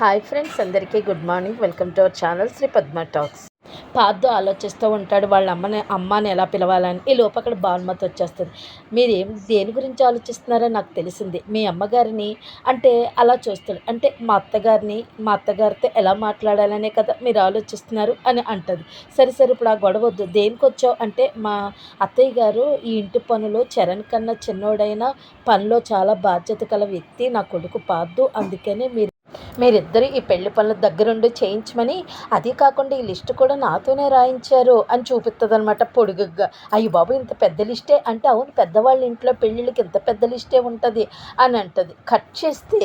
Hi friends అందరికీ good morning. Welcome to our channel Sri Padma talks. పాద్దు ఆలోచిస్తూ ఉంటాడు వాళ్ళ అమ్మని అమ్మని ఎలా పిలవాలని. ఈ లోపు అక్కడ భానుమతి వచ్చేస్తుంది. మీరు దేని గురించి ఆలోచిస్తున్నారో నాకు తెలిసింది. మీ అమ్మగారిని అంటే అలా చూస్తాడు. అంటే మా అత్తగారిని మా అత్తగారితో ఎలా మాట్లాడాలనే కదా మీరు ఆలోచిస్తున్నారు అని అంటుంది. సరే సరే ఇప్పుడు ఆ గొడవ వద్దు. దేనికి వచ్చావు? అంటే మా అత్తయ్య గారు ఈ ఇంటి పనులు చరణ్ కన్నా చిన్నోడైన పనిలో చాలా బాధ్యత గల వ్యక్తి నా కొడుకు పాద్దు అందుకనే మీరు మీరిద్దరు ఈ పెళ్ళి పనుల దగ్గరుండి చేయించమని అదే కాకుండా ఈ లిస్ట్ కూడా నాతోనే రాయించారు అని చూపిస్తుంది అనమాట పొడుగుగా అయ్యి బాబు ఇంత పెద్ద లిస్టే అంటే అవును పెద్దవాళ్ళ ఇంట్లో పెళ్ళిళ్ళకి ఇంత పెద్ద లిస్టే ఉంటుంది అని అంటుంది. కట్ చేస్తే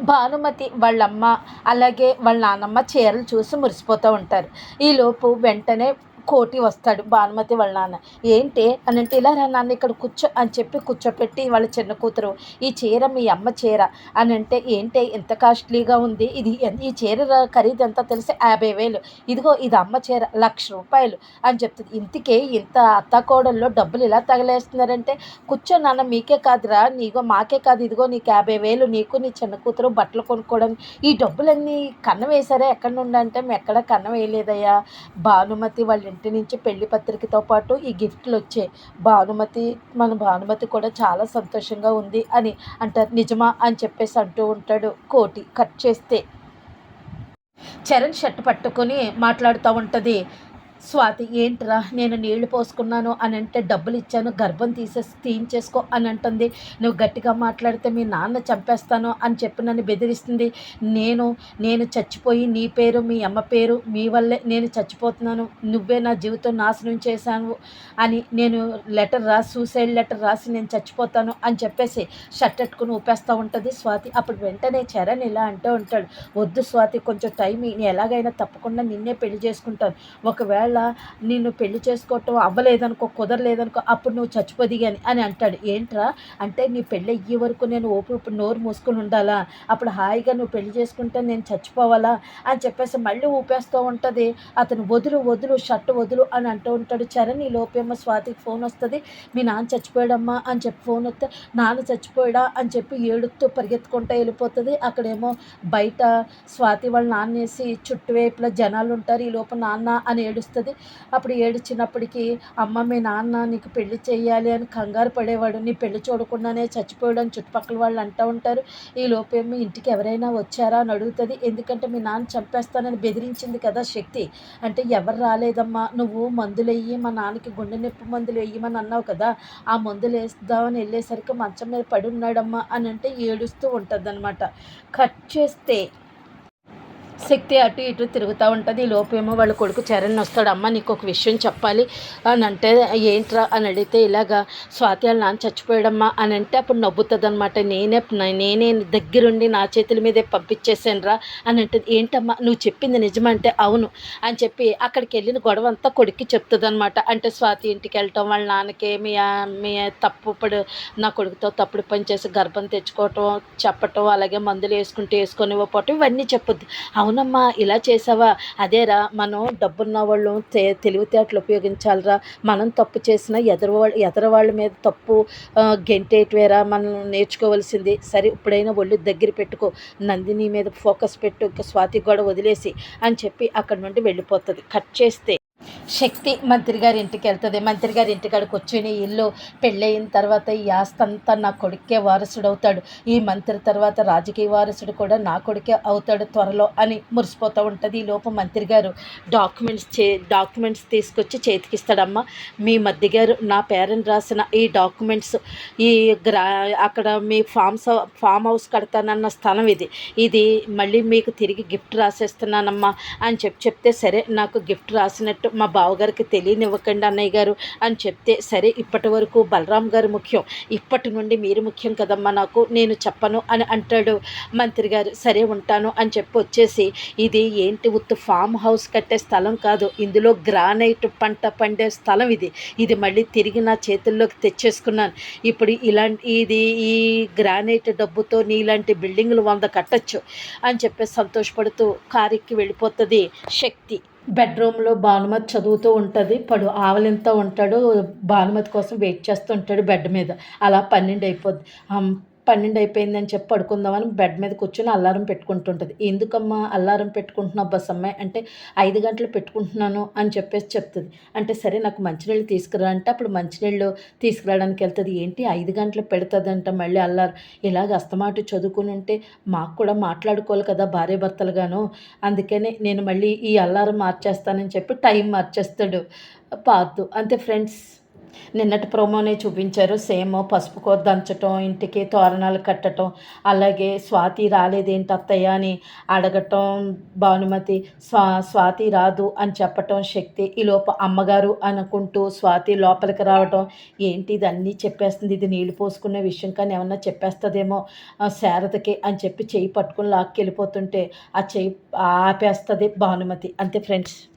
భానుమతి వాళ్ళమ్మ అలాగే వాళ్ళ నాన్నమ్మ చీరలు చూసి మురిసిపోతూ ఉంటారు. ఈలోపు వెంటనే కోటి వస్తాడు భానుమతి వాళ్ళ నాన్న. ఏంటి? అని అంటే ఇలా రా నాన్న ఇక్కడ కూర్చో అని చెప్పి కూర్చోపెట్టి వాళ్ళ చిన్న కూతురు ఈ చీర మీ అమ్మ చీర అని అంటే ఏంటి? ఎంత కాస్ట్లీగా ఉంది. ఇది ఈ చీర ఖరీదు ఎంత తెలిసి యాభై వేలు. ఇదిగో ఇది అమ్మ చీర లక్ష రూపాయలు అని చెప్తుంది. ఇంతకే ఇంత అత్తాకోడల్లో డబ్బులు ఇలా తగలేస్తున్నారంటే కూర్చో నాన్న మీకే కాదురా నీగో మాకే కాదు. ఇదిగో నీకు యాభై వేలు నీకు నీ చిన్న కూతురు బట్టలు కొనుక్కోవడం. ఈ డబ్బులన్నీ కన్న వేశారా? ఎక్కడి నుండి అంటే మేము ఎక్కడ కన్న వేయలేదయ్యా. భానుమతి వాళ్ళు ఇంటి నుంచి పెళ్ళి పత్రికతో పాటు ఈ గిఫ్ట్లు వచ్చాయి. భానుమతి మన భానుమతి కూడా చాలా సంతోషంగా ఉంది అని అంటారు. నిజమా అని చెప్పేసి అంటూ ఉంటాడు కోటి. కట్ చేస్తే చరణ్ షర్ట్ పట్టుకొని మాట్లాడుతూ ఉంటుంది. స్వాతి ఏంట్రా నేను నీళ్ళు పోసుకున్నాను అని అంటే డబ్బులు ఇచ్చాను గర్భం తీసేసి తీయించేసుకో అని అంటుంది. నువ్వు గట్టిగా మాట్లాడితే మీ నాన్న చంపేస్తాను అని చెప్పి నన్ను బెదిరిస్తుంది. నేను నేను చచ్చిపోయి నీ పేరు మీ అమ్మ పేరు మీ వల్లే నేను చచ్చిపోతున్నాను. నువ్వే నా జీవితం నాశనం చేశాను అని నేను లెటర్ రాసి సూసైడ్ లెటర్ రాసి నేను చచ్చిపోతాను అని చెప్పేసి షర్ట్ ఎట్టుకుని ఊపేస్తూ ఉంటుంది స్వాతి. అప్పుడు వెంటనే చరణ్ ఇలా అంటూ ఉంటాడు. వద్దు స్వాతి కొంచెం టైం నేను ఎలాగైనా తప్పకుండా నిన్నే పెళ్ళి చేసుకుంటాను. ఒకవేళ నిన్ను పెళ్ళి చేసుకోవటం అవ్వలేదనుకో కుదరలేదనుకో అప్పుడు నువ్వు చచ్చిపోదిగాని అని అంటాడు. ఏంట్రా? అంటే నీ పెళ్ళి అయ్యే వరకు నేను ఓపు ఇప్పుడు నోరు మూసుకొని ఉండాలా? అప్పుడు హాయిగా నువ్వు పెళ్ళి చేసుకుంటే నేను చచ్చిపోవాలా? అని చెప్పేసి మళ్ళీ ఊపేస్తూ ఉంటుంది. అతను వదులు వదులు షర్ట్ వదులు అని అంటూ ఉంటాడు. చరణ్ ఈ లోపేమో స్వాతికి ఫోన్ వస్తుంది. మీ నాన్న చచ్చిపోయాడమ్మా అని చెప్పి ఫోన్ వస్తే నాన్న చచ్చిపోయాడా? అని చెప్పి ఏడుతూ పరిగెత్తుకుంటూ వెళ్ళిపోతుంది. అక్కడేమో బయట స్వాతి వాళ్ళ నాన్న వేసి చుట్టువైపులా జనాలు ఉంటారు ఈ లోపు నాన్న అని ఏడుస్తుంది. అప్పుడు ఏడిచినప్పటికీ అమ్మ మీ నాన్న నీకు పెళ్ళి చేయాలి అని కంగారు పడేవాడు. నీ పెళ్ళి చూడకుండానే చచ్చిపోయాడు అని చుట్టుపక్కల వాళ్ళు అంటూ ఉంటారు. ఈ లోపేమో ఇంటికి ఎవరైనా వచ్చారా అని అడుగుతుంది. ఎందుకంటే మీ నాన్న చంపేస్తానని బెదిరించింది కదా శక్తి. అంటే ఎవరు రాలేదమ్మా? నువ్వు మందులు వెయ్యి మా నాన్నకి గుండె నొప్పి మందులు వెయ్యమని అన్నావు కదా. ఆ మందులు వేస్తామని వెళ్ళేసరికి మంచం మీద పడి ఉన్నాడమ్మా అని అంటే ఏడుస్తూ ఉంటుంది కట్ చేస్తే శక్తి అటు ఇటు తిరుగుతూ ఉంటుంది. ఈ లోపేమో వాళ్ళ కొడుకు చరణ్ వస్తాడు. అమ్మ నీకు ఒక విషయం చెప్పాలి. అని అంటే ఏంట్రా? అని అడిగితే ఇలాగా స్వాతి వాళ్ళ నాన్న చచ్చిపోయాడమ్మా. అని అంటే అప్పుడు నవ్వుతుంది అనమాట నేనే నేనే దగ్గరుండి నా చేతుల మీదే పంపించేసానురా అని అంటే ఏంటమ్మా? నువ్వు చెప్పింది నిజమంటే అవును. అని చెప్పి అక్కడికి వెళ్ళిన గొడవ అంతా కొడుక్కి చెప్తుంది అనమాట అంటే స్వాతి ఇంటికి వెళ్ళటం వాళ్ళ నాన్నకి మీ మీ తప్పు పడు నా కొడుకుతో తప్పుడు పని చేసి గర్భం తెచ్చుకోవటం చెప్పటం అలాగే మందులు వేసుకుంటూ వేసుకొని ఇవ్వకపోవటం ఇవన్నీ చెప్పొద్దు. అవును అవునమ్మా ఇలా చేసావా? అదేరా మనం డబ్బున్న వాళ్ళు తె తెలివితేటలు ఉపయోగించాలిరా. మనం తప్పు చేసిన ఎదురు వాళ్ళ ఎదరు వాళ్ళ మీద తప్పు గెంటేటివేరా మనం నేర్చుకోవాల్సింది. సరే ఇప్పుడైనా ఒళ్ళు దగ్గర పెట్టుకో. నందిని మీద ఫోకస్ పెట్టు ఇంకా స్వాతి కూడా వదిలేసి అని చెప్పి అక్కడి నుండి వెళ్ళిపోతుంది. కట్ చేస్తే శక్తి మంత్రి గారి ఇంటికి వెళ్తుంది. మంత్రి గారి ఇంటికాడికి వచ్చిన ఇల్లు పెళ్ళయిన తర్వాత ఈ ఆస్తంతా నా కొడుకే వారసుడు అవుతాడు ఈ మంత్రి తర్వాత రాజకీయ వారసుడు కూడా నా కొడుకే అవుతాడు త్వరలో అని మురిసిపోతూ ఉంటుంది ఈ లోపు మంత్రి గారు. డాక్యుమెంట్స్ చే డాక్యుమెంట్స్ తీసుకొచ్చి చేతికిస్తాడమ్మ. మీ మధ్య గారు నా పేరెంట్ రాసిన ఈ డాక్యుమెంట్స్ ఈ గ్రా అక్కడ మీ ఫామ్స్ ఫామ్ హౌస్ కడతానన్న స్థలం ఇది. ఇది మళ్ళీ మీకు తిరిగి గిఫ్ట్ రాసేస్తున్నానమ్మా అని చెప్పి చెప్తే సరే నాకు గిఫ్ట్ రాసినట్టు మా బావగారికి తెలియనివ్వకండి అన్నయ్య గారు అని చెప్తే సరే ఇప్పటి వరకు బలరాం గారు ముఖ్యం. ఇప్పటి నుండి మీరు ముఖ్యం కదమ్మా నాకు నేను చెప్పను అని అంటాడు మంత్రి గారు. సరే ఉంటాను అని చెప్పి వచ్చేసి ఇది ఏంటి ఉత్తు ఫామ్ హౌస్ కట్టే స్థలం కాదు ఇందులో గ్రానైట్ పంట పండే స్థలం ఇది. ఇది మళ్ళీ తిరిగి నా చేతుల్లోకి తెచ్చేసుకున్నాను. ఇప్పుడు ఇలాంటి ఇది ఈ గ్రానైట్ డబ్బుతో నీలాంటి బిల్డింగులు వంద కట్టచ్చు అని చెప్పి సంతోషపడుతూ కారెక్కి వెళ్ళిపోతుంది శక్తి. బెడ్రూమ్లో భానుమతి చదువుతూ ఉంటుంది. పడు ఆవలింత ఉంటాడు భానుమతి కోసం వెయిట్ చేస్తూ ఉంటాడు బెడ్ మీద. అలా పన్నెండు అయిపోద్ది. పన్నెండు అయిపోయిందని చెప్పి పడుకుందామని బెడ్ మీద కూర్చొని అల్లారం పెట్టుకుంటుంటుంది. ఎందుకమ్మా అల్లారం పెట్టుకుంటున్నావు బస్ అమ్మాయి అంటే ఐదు గంటలు పెట్టుకుంటున్నాను అని చెప్పేసి చెప్తుంది. అంటే సరే నాకు మంచినీళ్ళు తీసుకురా అంటే అప్పుడు మంచినీళ్ళు తీసుకురావడానికి వెళ్తుంది. ఏంటి? ఐదు గంటలు పెడుతుందంట మళ్ళీ అల్లారం. ఇలాగ అస్తమాటు చదువుకుని ఉంటే మాకు కూడా మాట్లాడుకోవాలి కదా భార్య భర్తలుగాను. అందుకనే నేను మళ్ళీ ఈ అల్లారం మార్చేస్తానని చెప్పి టైం మార్చేస్తాడు. పాతు అంతే ఫ్రెండ్స్. నిన్నటి ప్రోమోనే చూపించారు. సేమ్ పసుపు కూర దంచటం ఇంటికి తోరణాలు కట్టడం అలాగే స్వాతి రాలేదేంటి అత్తయ్య అని అడగటం భానుమతి స్వా స్వాతి రాదు అని చెప్పటం శక్తి ఈ లోప అమ్మగారు అనుకుంటూ స్వాతి లోపలికి రావటం. ఏంటి ఇది చెప్పేస్తుంది? ఇది నీళ్ళు పోసుకునే విషయం కానీ ఏమన్నా చెప్పేస్తుందేమో ఆ, శారదకి అని చెప్పి చేయి పట్టుకుని లాక్కి వెళ్ళిపోతుంటే ఆ చెయ్యి ఆపేస్తుంది భానుమతి. అంతే ఫ్రెండ్స్.